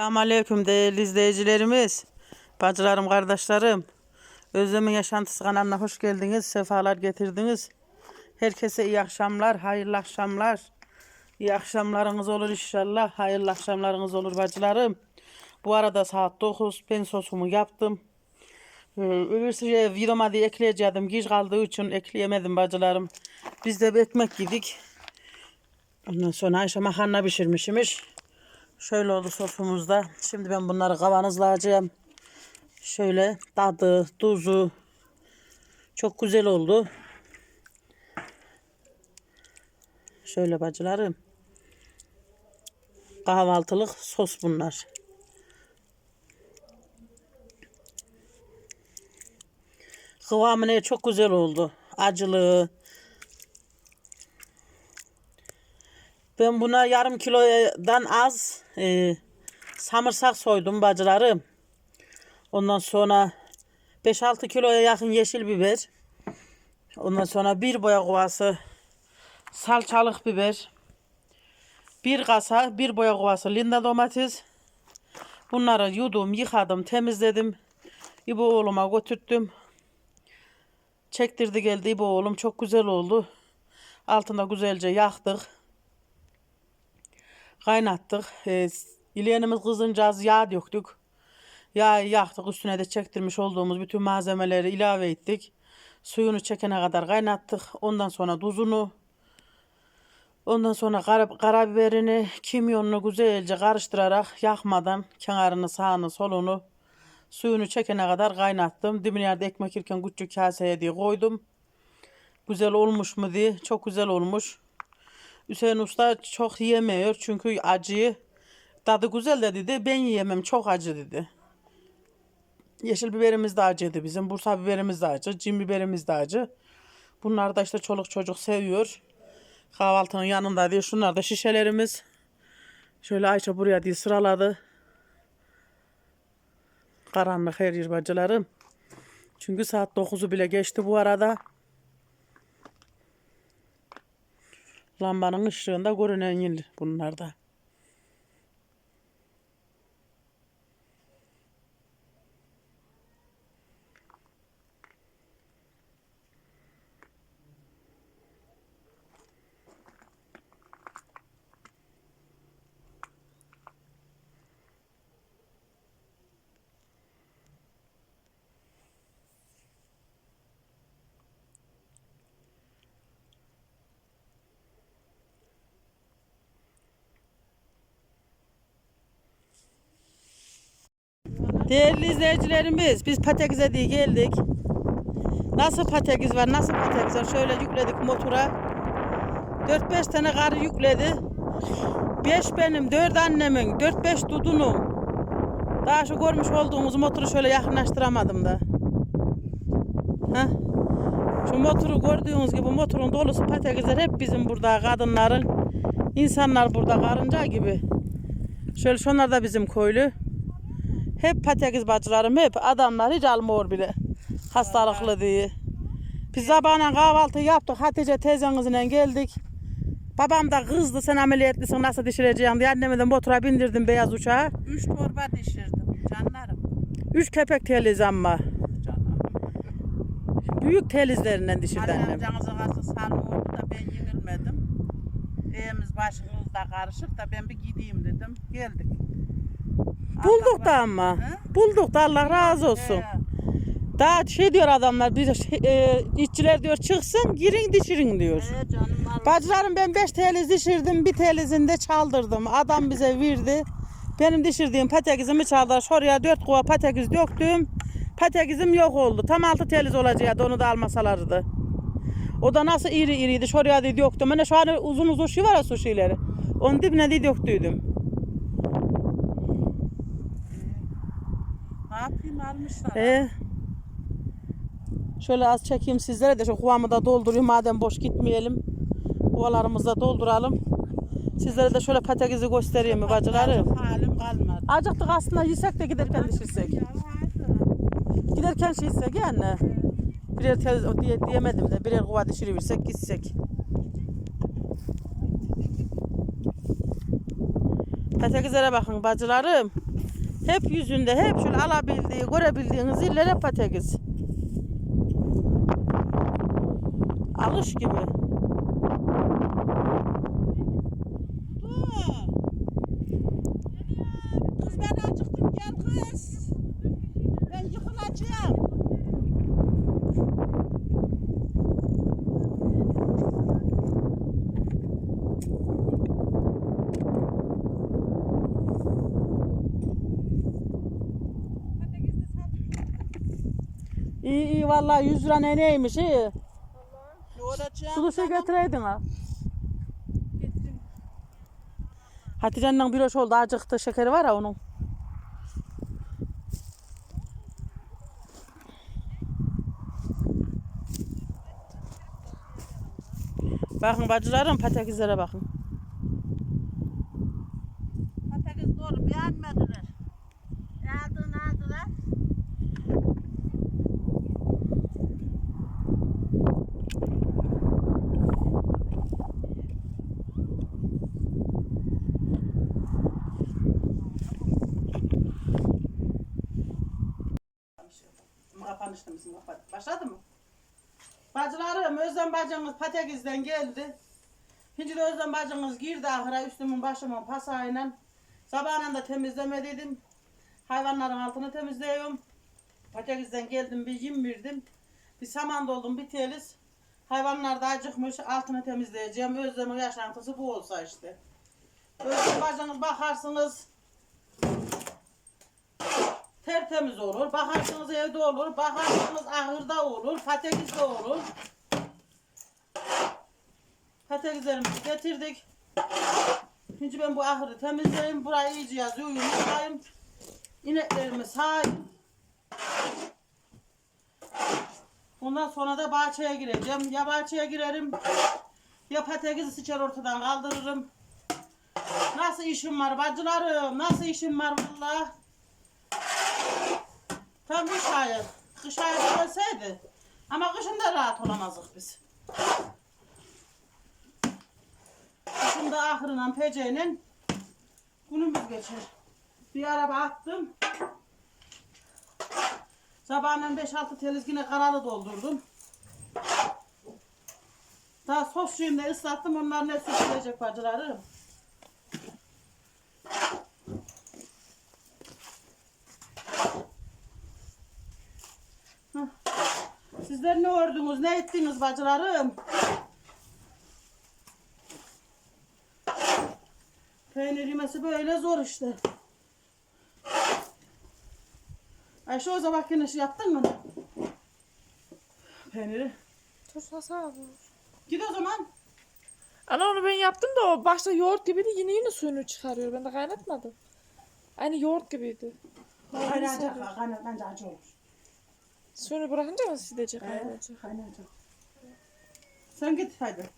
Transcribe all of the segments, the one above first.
Selamünaleyküm değerli izleyicilerimiz, bacılarım, kardeşlerim. Özlem'in Yaşantısı kanalına hoş geldiniz, sefalar getirdiniz. Herkese iyi akşamlar, hayırlı akşamlar. İyi akşamlarınız olur inşallah, hayırlı akşamlarınız olur bacılarım. Bu arada saat 9, ben sosumu yaptım. Ee, Öbürsü videoma diye ekleyeceğim, geç kaldığı için ekleyemedim bacılarım. Biz de bir ekmek yedik. Ondan sonra Ayşe makarna pişirmişmiş. Şöyle oldu sofumuzda. Şimdi ben bunları kavanozlayacağım. Şöyle tadı, tuzu çok güzel oldu. Şöyle bacılarım. Kahvaltılık sos bunlar. Kıvamı ne çok güzel oldu. Acılı. Ben buna yarım kilodan az e, samırsak soydum bacılarım. Ondan sonra 5-6 kiloya yakın yeşil biber. Ondan sonra bir boya kovası salçalık biber. Bir kasa bir boya kovası linda domates. Bunları yudum, yıkadım, temizledim. İbo oğluma götürttüm. Çektirdi geldi İbo oğlum. Çok güzel oldu. Altında güzelce yaktık kaynattık. E, ileğenimiz kızıncağız yağ döktük. Yağı yaktık. Üstüne de çektirmiş olduğumuz bütün malzemeleri ilave ettik. Suyunu çekene kadar kaynattık. Ondan sonra tuzunu, ondan sonra kara, karabiberini, kimyonunu güzelce karıştırarak yakmadan kenarını, sağını, solunu suyunu çekene kadar kaynattım. Dibine yerde ekmek yerken küçük kaseye diye koydum. Güzel olmuş mu diye. Çok güzel olmuş. Hüseyin Usta çok yemiyor çünkü acıyı tadı güzel de dedi. Ben yiyemem çok acı dedi. Yeşil biberimiz de acıydı bizim. Bursa biberimiz de acı. Cin biberimiz de acı. Bunlar da işte çoluk çocuk seviyor. Kahvaltının yanında diyor. Şunlar da şişelerimiz. Şöyle Ayça buraya diye sıraladı. Karanlık her yer bacılarım. Çünkü saat 9'u bile geçti bu arada. Lambanın ışığında görünen yıl bunlarda. Değerli izleyicilerimiz, biz Patekiz'e diye geldik. Nasıl Patekiz var, nasıl Patekiz var? Şöyle yükledik motora. 4-5 tane karı yükledi. 5 benim, 4 annemin, 4-5 Dudu'nun. Daha şu görmüş olduğunuz motoru şöyle yakınlaştıramadım da. Heh. Şu motoru gördüğünüz gibi motorun dolusu patekizler hep bizim burada kadınların. insanlar burada karınca gibi. Şöyle şunlar da bizim köylü. Hep patates bacılarım hep adamlar hiç almıyor bile. Hastalıklı diye. Biz sabahına kahvaltı yaptık. Hatice teyzenizle geldik. Babam da kızdı sen ameliyatlisin nasıl dişireceğim diye annemi de motora bindirdim beyaz uçağa. Üç torba dişirdim canlarım. Üç köpek teliz ama. Canlarım. Büyük telizlerinden dişirdi annem. amcanızın kası salmıyordu da ben yenilmedim. Evimiz başımızda karışık da ben bir gideyim dedim. Geldik. Bulduk da ama. He? Bulduk da Allah razı olsun. He. Daha şey diyor adamlar, bir şey, e, işçiler diyor çıksın girin dişirin diyor. He canım. Bacılarım ben 5 teliz dişirdim, bir telizinde çaldırdım. Adam bize verdi. Benim dişirdiğim patakizimi çaldılar. Şuraya 4 kova patakiz döktüm. Patakizim yok oldu. Tam 6 teliz olacaktı onu da almasalardı. O da nasıl iri iriydi. Şuraya diye döktüm. Hani şu an uzun uzun şey var ya su şeyleri. Onun dibine diye döktüydüm. Ne yapayım almışlar. Ee, şöyle az çekeyim sizlere de şu kuvamı da doldurayım madem boş gitmeyelim. Kuvalarımızı da dolduralım. Sizlere de şöyle patakizi göstereyim mi bacılarım? Halim kalmadı. Acıktık aslında yesek de giderken düşürsek. Giderken şey yesek yani. Birer tez, diye, diyemedim de birer kuva düşürüversek gitsek. Patateslere bakın bacılarım. Hep yüzünde hep şöyle alabildiği, görebildiğiniz illere patates. Alış gibi. Kız ben acıktım gel kız. Ben yıkılacağım. İyi iyi vallahi 100 lira ne neymiş iyi. Yoğuracağım. Sulu şey getireydin ha. Hatice'nin bir hoş oldu acıktı şekeri var ya onun. Bakın bacılarım patateslere bakın. Başladı mı? Bacılarım Özlem bacımız Patakiz'den geldi. Şimdi Özlem bacımız girdi ahıra üstümün başımın pasayla. Sabahına da temizlemediydim. Hayvanların altını temizliyorum. Patakiz'den geldim bir yem verdim. Bir saman doldum bir teliz. Hayvanlar da acıkmış altını temizleyeceğim. Özlem'in yaşantısı bu olsa işte. Özlem bacınız bakarsınız tertemiz olur. Bakarsınız evde olur. Bakarsınız ahırda olur. Patatesde olur. Patateslerimizi getirdik. Şimdi ben bu ahırı temizleyeyim. Burayı iyice yazıyorum. Yıkayayım. İneklerimi sağayım. Ondan sonra da bahçeye gireceğim. Ya bahçeye girerim. Ya patatesi sıçar ortadan kaldırırım. Nasıl işim var bacılarım? Nasıl işim var vallahi? Tam kış ayı. Kış ayı gelseydi. Ama kışın da rahat olamazdık biz. Kışın da ahırla peceyle günümüz geçer. Bir araba attım. Sabahından 5-6 teliz yine karalı doldurdum. Daha sos suyunu da ıslattım. Onlar ne süsülecek bacılarım. Sizler ne ördünüz, ne ettiniz bacılarım? Peynir yemesi böyle zor işte. Ayşe o zaman şey yaptın mı? Peyniri. Dur Hasan abi. Git o zaman. Ana onu ben yaptım da o başta yoğurt gibiydi yine yine suyunu çıkarıyor. Ben de kaynatmadım. Aynı yoğurt gibiydi. Kaynayacak, kaynatınca acı olur. Suyunu bırakınca mı silecek Evet, kaynayacak? Sen git hadi.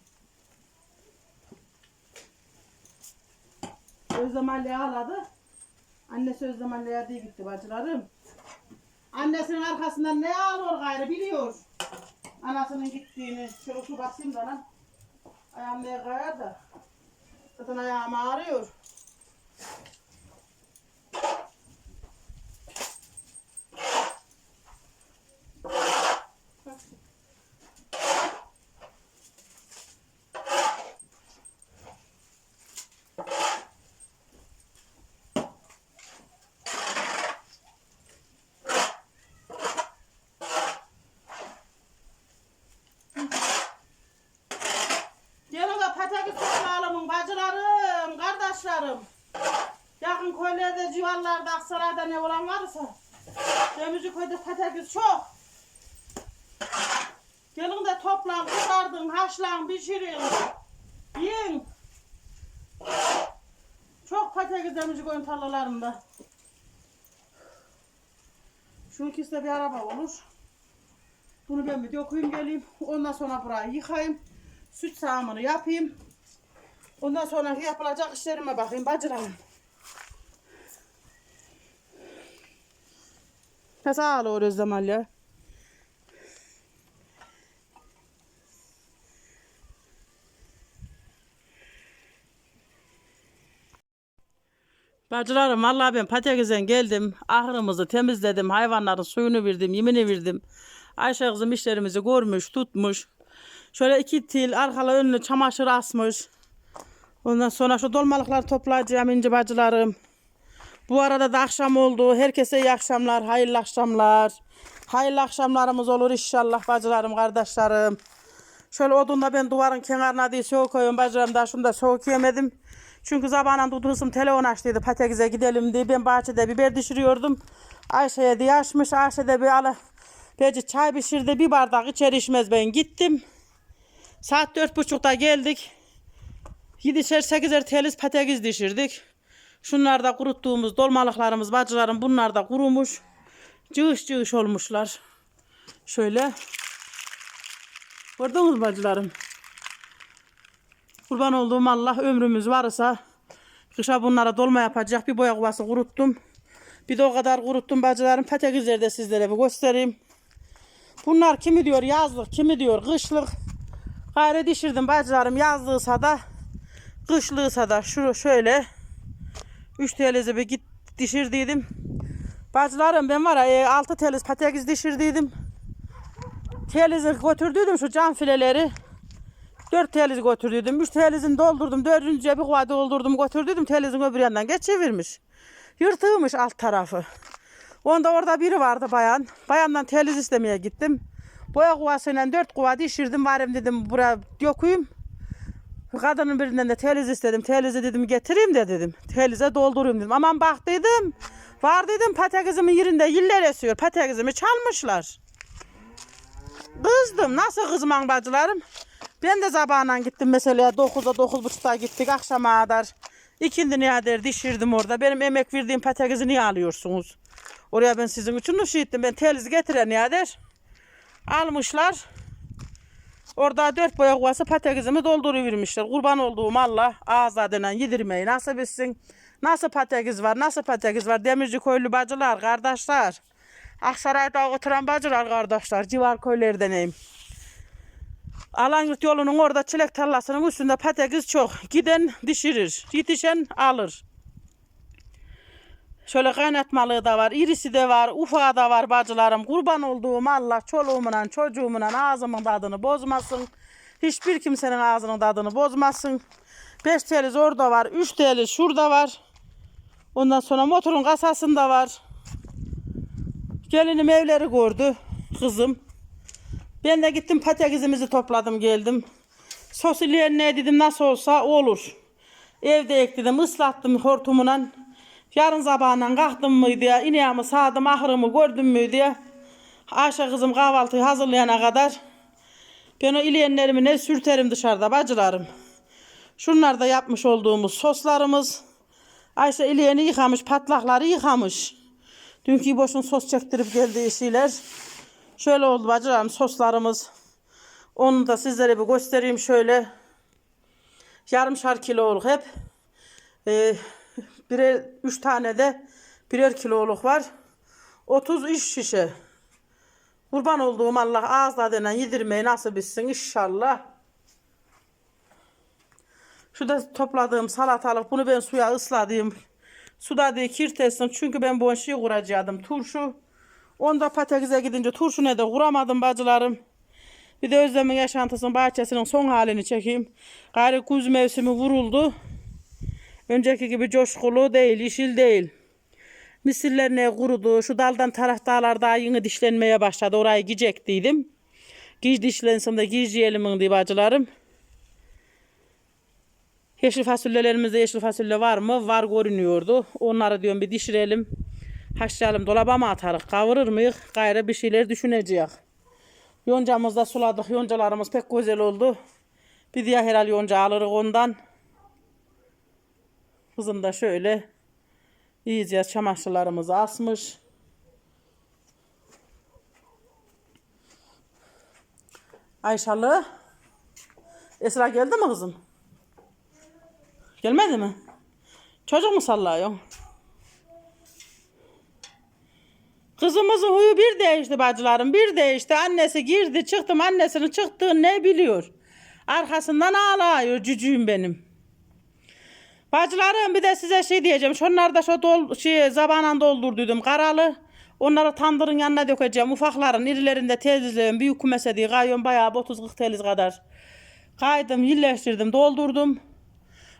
Özlem Ali ağladı. Annesi Özlem Ali'ye diye gitti bacılarım. Annesinin arkasından ne ağlıyor gayrı biliyor. Anasının gittiğini. Şöyle su basayım da lan. Ayağım neye kayar da. Zaten ayağım ağrıyor. Gelin de patates toplayalım bacılarım, kardeşlerim. Yakın köylerde, Aksaray'da ne olan varsa. Demirci köyde patates çok. Gelin de toplan, kızardın, haşlan, pişirin. Yiyin. Çok patates demirci köyün tarlalarında. Şu ikisi de bir araba olur. Bunu ben bir dökeyim geleyim. Ondan sonra burayı yıkayayım. Süt sağımını yapayım. Ondan sonra yapılacak işlerime bakayım bacılarım. Sağ ol Özlem Ali. Bacılarım vallahi ben patatesen geldim. Ahırımızı temizledim. Hayvanların suyunu verdim, yemini verdim. Ayşe kızım işlerimizi görmüş, tutmuş. Şöyle iki til arkalı önlü çamaşır asmış. Ondan sonra şu dolmalıkları toplayacağım ince bacılarım. Bu arada da akşam oldu. Herkese iyi akşamlar, hayırlı akşamlar. Hayırlı akşamlarımız olur inşallah bacılarım, kardeşlerim. Şöyle odunda ben duvarın kenarına diye soğuk koyuyorum bacılarım da şunu da soğuk yemedim. Çünkü zamanla tutuşum telefon açtıydı patatese gidelim diye ben bahçede biber düşürüyordum. Ayşe'ye diye açmış Ayşe de bir ala Beci çay pişirdi bir bardak içeri içmez ben gittim. Saat dört buçukta geldik. Yedişer sekizer teliz patates düşürdük. Şunlar da kuruttuğumuz dolmalıklarımız bacılarım bunlar da kurumuş. Cığış cığış olmuşlar. Şöyle. Gördünüz bacılarım? Kurban olduğum Allah ömrümüz varsa kışa bunlara dolma yapacak bir boya kovası kuruttum. Bir de o kadar kuruttum bacılarım. Patatesleri de sizlere bir göstereyim. Bunlar kimi diyor yazlık, kimi diyor kışlık. Gayrı dişirdim bacılarım yazlıysa da kışlıysa da şu şöyle 3 telizi bir git dişirdiydim. Bacılarım ben var ya 6 teliz patates dişirdiydim. Telizi götürdüydüm şu cam fileleri. 4 teliz götürdüydüm. 3 telizini doldurdum. Dördüncüye bir kova doldurdum götürdüydüm. Telizin öbür yandan geçivermiş. Yırtığmış alt tarafı. Onda orada biri vardı bayan. Bayandan teliz istemeye gittim. Boya kovasıyla dört kova dişirdim. Varım dedim buraya dökeyim. Kadının birinden de teliz istedim. Telizi dedim getireyim de dedim. Telize doldurayım dedim. Aman bak dedim. Var dedim patatesimin yerinde yiller esiyor. Patatesimi çalmışlar. Kızdım. Nasıl kızman bacılarım? Ben de zabağına gittim mesela 9'da 9.30'da gittik akşama kadar. İkindi niyader dişirdim orada. Benim emek verdiğim patatesi niye alıyorsunuz? Oraya ben sizin için nuş ettim. Ben teliz getiren niyader. Almışlar. Orada dört boya kovası patatesimi dolduruvermişler. Kurban olduğum Allah ağza denen yedirmeyi nasip etsin. Nasıl patates var, nasıl patates var. Demirci köylü bacılar, kardeşler. Aksaray'da oturan bacılar, kardeşler. Civar köylerdeneyim. Alanyurt yolunun orada çilek tarlasının üstünde patates çok. Giden dişirir, yetişen alır. Şöyle kaynatmalığı da var, irisi de var, ufağı da var bacılarım. Kurban olduğum Allah çoluğumla çocuğumla ağzımın tadını bozmasın. Hiçbir kimsenin ağzının tadını bozmasın. 5 teliz orada var, 3 teliz şurada var. Ondan sonra motorun kasasında var. Gelinim evleri gördü kızım. Ben de gittim patatesimizi topladım geldim. Sosulyen ne dedim nasıl olsa olur. Evde ekledim ıslattım hortumuna. Yarın sabahından kalktım mı diye ineğimi sağdım ahırımı gördüm mü. Ayşe kızım kahvaltıyı hazırlayana kadar ben o ileyenlerimi ne sürterim dışarıda bacılarım. Şunlar da yapmış olduğumuz soslarımız. Ayşe ileyeni yıkamış patlakları yıkamış. Dünkü boşun sos çektirip geldiği şeyler. Şöyle oldu bacılarım soslarımız. Onu da sizlere bir göstereyim şöyle. Yarımşar kiloluk hep. Ee, birer, üç tane de birer kiloluk var. 30 iş şişe. Kurban olduğum Allah ağızla denen yedirmeyi nasip etsin inşallah. Şu da topladığım salatalık. Bunu ben suya ısladım. Suda diye kirtesin. Çünkü ben bu şeyi kuracaktım. Turşu. Onda patatese gidince turşu ne de kuramadım bacılarım. Bir de Özlem'in yaşantısının bahçesinin son halini çekeyim. Gayri kuz mevsimi vuruldu. Önceki gibi coşkulu değil, yeşil değil. Misirler ne kurudu. Şu daldan taraf dağlar daha yeni dişlenmeye başladı. Orayı giyecektiydim. Giy dişlensin de giyeceğimin diye bacılarım. Yeşil fasulyelerimizde yeşil fasulye var mı? Var görünüyordu. Onları diyorum bir dişirelim. Haşlayalım dolaba mı atarız? Kavurur muyuz? Gayrı bir şeyler düşüneceğiz. Yoncamızı da suladık. Yoncalarımız pek güzel oldu. Bir diğer herhal yonca alırız ondan. Kızım da şöyle iyice çamaşırlarımızı asmış. Ayşalı. Esra geldi mi kızım? Gelmedi mi? Çocuk mu sallıyor? Kızımızın huyu bir değişti bacılarım. Bir değişti. Annesi girdi çıktım. Annesinin çıktığını ne biliyor? Arkasından ağlıyor cücüğüm benim. Bacılarım bir de size şey diyeceğim. Şunları da şu dol, şey, zabanan doldurduydum. Karalı. Onları tandırın yanına dökeceğim. Ufakların irilerinde tezliğim. Büyük kumese diye kayıyorum. Bayağı 30-40 teliz kadar. Kaydım, yilleştirdim, doldurdum.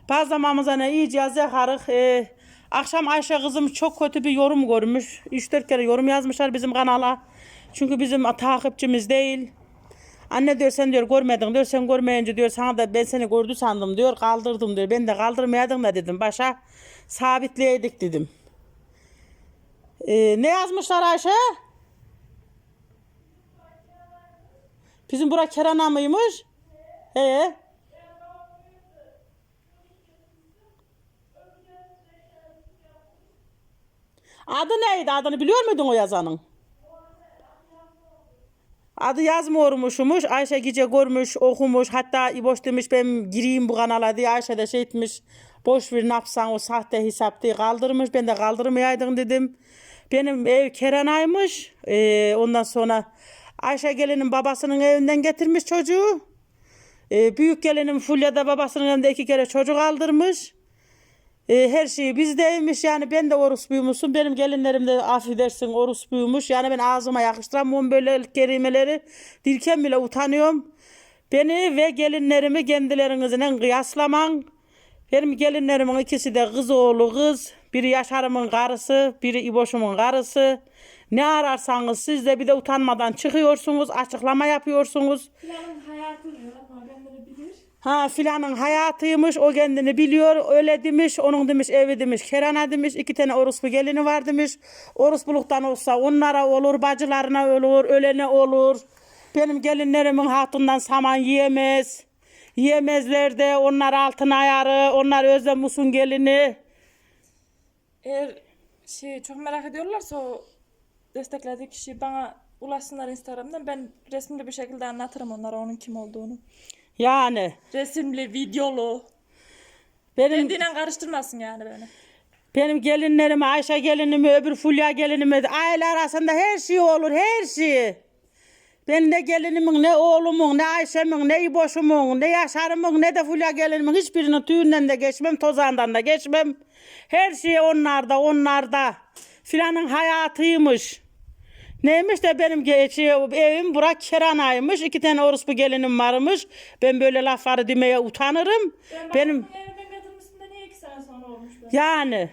Bazlamamıza ne iyice yakarık. Ee, akşam Ayşe kızım çok kötü bir yorum görmüş. 3-4 kere yorum yazmışlar bizim kanala. Çünkü bizim takipçimiz değil. Anne diyor sen diyor görmedin diyor sen görmeyince diyor sana da ben seni gördü sandım diyor kaldırdım diyor. Ben de kaldırmayadın da dedim başa sabitleydik dedim. Ee, ne yazmışlar Ayşe? Bizim bura Kerana mıymış? He. Adı neydi? Adını biliyor muydun o yazanın? Adı yazmıyormuşmuş. Ayşe gece görmüş, okumuş. Hatta İboş demiş ben gireyim bu kanala diye. Ayşe de şey etmiş. Boş ver ne yapsan o sahte hesap kaldırmış. Ben de kaldırmayaydın dedim. Benim ev Kerenay'mış. Ee, ondan sonra Ayşe gelinin babasının evinden getirmiş çocuğu. Ee, büyük gelinim Fulya da babasının evinde iki kere çocuk aldırmış. E, her şeyi bizdeymiş yani ben de orospuymuşum. Benim gelinlerim de affedersin orospuymuş. Yani ben ağzıma yakıştıramıyorum böyle kelimeleri. Dilken bile utanıyorum. Beni ve gelinlerimi kendilerinizle kıyaslaman. Benim gelinlerimin ikisi de kız oğlu kız. Biri Yaşar'ımın karısı, biri İboş'umun karısı. Ne ararsanız siz de bir de utanmadan çıkıyorsunuz, açıklama yapıyorsunuz. Planın hayatı diyor ama kendini bilir. Ha filanın hayatıymış o kendini biliyor öyle demiş onun demiş evi demiş kerana demiş iki tane orospu gelini var demiş orospuluktan olsa onlara olur bacılarına olur ölene olur benim gelinlerimin hatundan saman yiyemez yiyemezler de onlar altın ayarı onlar özlem musun gelini Eğer şey çok merak ediyorlarsa o desteklediği kişi bana ulaşsınlar Instagram'dan. Ben resimli bir şekilde anlatırım onlara onun kim olduğunu. Yani Resimli, videolu. benim Kendiyle karıştırmasın yani beni. Benim gelinlerime, Ayşe gelinimi, öbür Fulya gelinime, de aile arasında her şey olur, her şey. Ben ne gelinimin, ne oğlumun, ne Ayşe'min, ne İboş'umun, ne Yaşar'ımın, ne de Fulya gelinimin hiçbirinin tüyünden de geçmem, tozağından da geçmem. Her şey onlarda, onlarda. Filanın hayatıymış. Neymiş de benim geçi evim Burak Keranay'mış. İki tane orospu gelinim varmış. Ben böyle lafları demeye utanırım. Benim Evden getirmişsin de niye iki sene sonra olmuş yani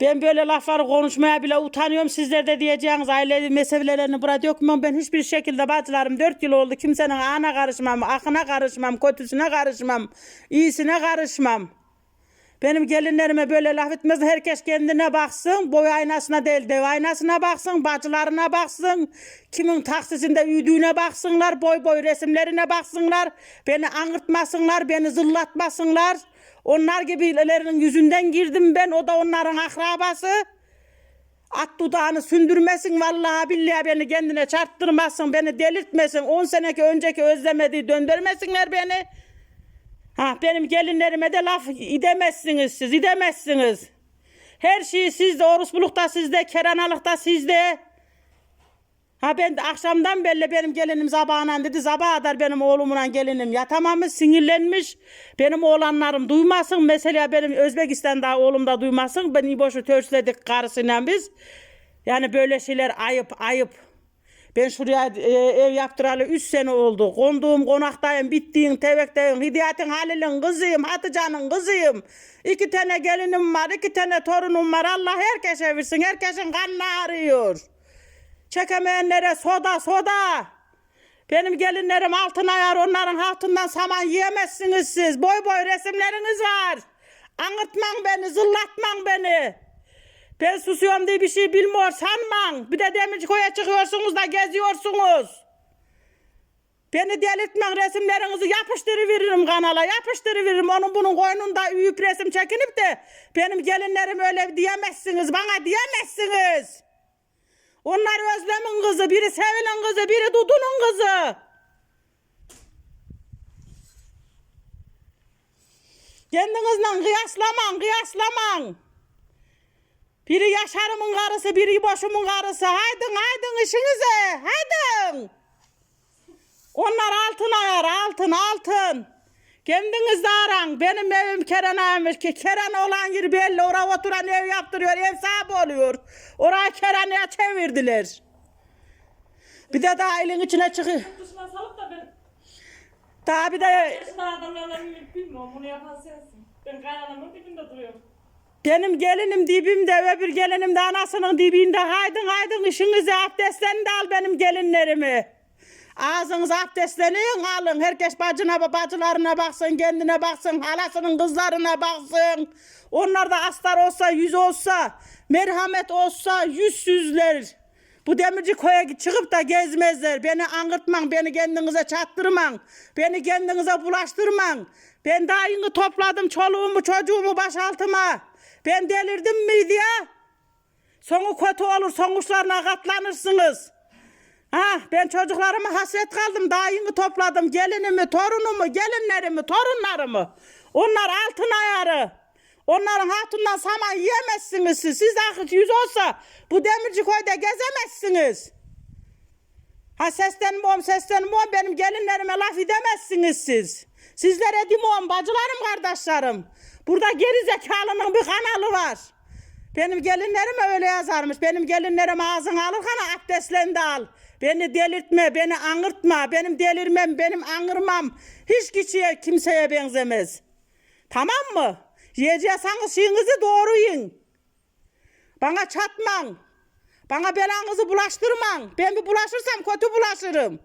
ben böyle lafları konuşmaya bile utanıyorum. Sizler de diyeceğiniz aile meselelerini burada dökmem. Ben hiçbir şekilde bacılarım dört yıl oldu. Kimsenin ana karışmam, akına karışmam, kötüsüne karışmam, iyisine karışmam. Benim gelinlerime böyle laf etmez. Herkes kendine baksın. Boy aynasına değil dev aynasına baksın. Bacılarına baksın. Kimin taksisinde üydüğüne baksınlar. Boy boy resimlerine baksınlar. Beni anırtmasınlar. Beni zıllatmasınlar. Onlar gibilerinin yüzünden girdim ben. O da onların akrabası. At dudağını sündürmesin vallahi billahi beni kendine çarptırmasın. Beni delirtmesin. 10 seneki önceki özlemediği döndürmesinler beni. Ha benim gelinlerime de laf idemezsiniz siz, idemezsiniz. Her şey sizde, orospulukta sizde, keranalıkta sizde. Ha ben de akşamdan belli benim gelinim sabahına dedi sabah kadar benim oğlumla gelinim yatamamış sinirlenmiş. Benim oğlanlarım duymasın. Mesela benim Özbekistan'da oğlum da duymasın. Ben İboş'u törsledik karısıyla biz. Yani böyle şeyler ayıp ayıp. Ben şuraya e, ev yaptıralı 3 sene oldu. Konduğum konaktayım, bittiğin, tevekteyim, Hidayet'in Halil'in kızıyım, Hatice'nin kızıyım. İki tane gelinim var, iki tane torunum var. Allah herkese versin, herkesin kanını arıyor. Çekemeyenlere soda soda. Benim gelinlerim altın ayar, onların altından saman yiyemezsiniz siz. Boy boy resimleriniz var. Anırtman beni, zıllatman beni. Ben susuyorum diye bir şey bilmiyor sanman. Bir de demirci koya çıkıyorsunuz da geziyorsunuz. Beni delirtmen resimlerinizi yapıştırıveririm kanala yapıştırıveririm. Onun bunun koynunda üyüp resim çekinip de benim gelinlerim öyle diyemezsiniz. Bana diyemezsiniz. Onlar Özlem'in kızı, biri Sevil'in kızı, biri Dudu'nun kızı. Kendinizle kıyaslaman, kıyaslaman. Biri Yaşar'ımın karısı, biri boşumun karısı. Haydın, haydın işinize, haydın. Onlar altın ayar, altın, altın. Kendiniz de aran. Benim evim Keren'aymış ki Keren olan yer belli. Oraya oturan ev yaptırıyor. Ev sahibi oluyor. Orayı Keren'e çevirdiler. Bir de daha elin içine çıkıyor. Daha bir de yaşında adamlarla bilmiyorum. Bunu yapan sensin. Ben kaynanamın dibinde duruyorum. Benim gelinim dibimde öbür gelinim de anasının dibinde. Haydın haydın işinizi abdestlerini de al benim gelinlerimi. Ağzınız abdestlenin alın. Herkes bacına bacılarına baksın, kendine baksın, halasının kızlarına baksın. Onlar da astar olsa, yüz olsa, merhamet olsa yüzsüzler. Bu demirci koya çıkıp da gezmezler. Beni angırtman, beni kendinize çattırman, beni kendinize bulaştırman. Ben daha yeni topladım çoluğumu, çocuğumu başaltıma. Ben delirdim miydi ya? Sonu kötü olur, sonuçlarına katlanırsınız. Ha, ben çocuklarıma hasret kaldım. Daha topladım. Gelinimi, torunumu, gelinlerimi, torunlarımı. Onlar altın ayarı. Onların hatundan saman yiyemezsiniz siz. Siz akıt yüz olsa bu demirci koyda gezemezsiniz. Ha seslenmem seslenmem benim gelinlerime laf edemezsiniz siz. Sizlere demiyorum bacılarım kardeşlerim. Burada geri zekalının bir kanalı var. Benim gelinlerim öyle yazarmış. Benim gelinlerim ağzını alırken abdestlerini de al. Beni delirtme, beni angırtma. Benim delirmem, benim angırmam hiç kişiye kimseye benzemez. Tamam mı? Yiyecekseniz şeyinizi doğru yiyin. Bana çatman. Bana belanızı bulaştırman. Ben bir bulaşırsam kötü bulaşırım.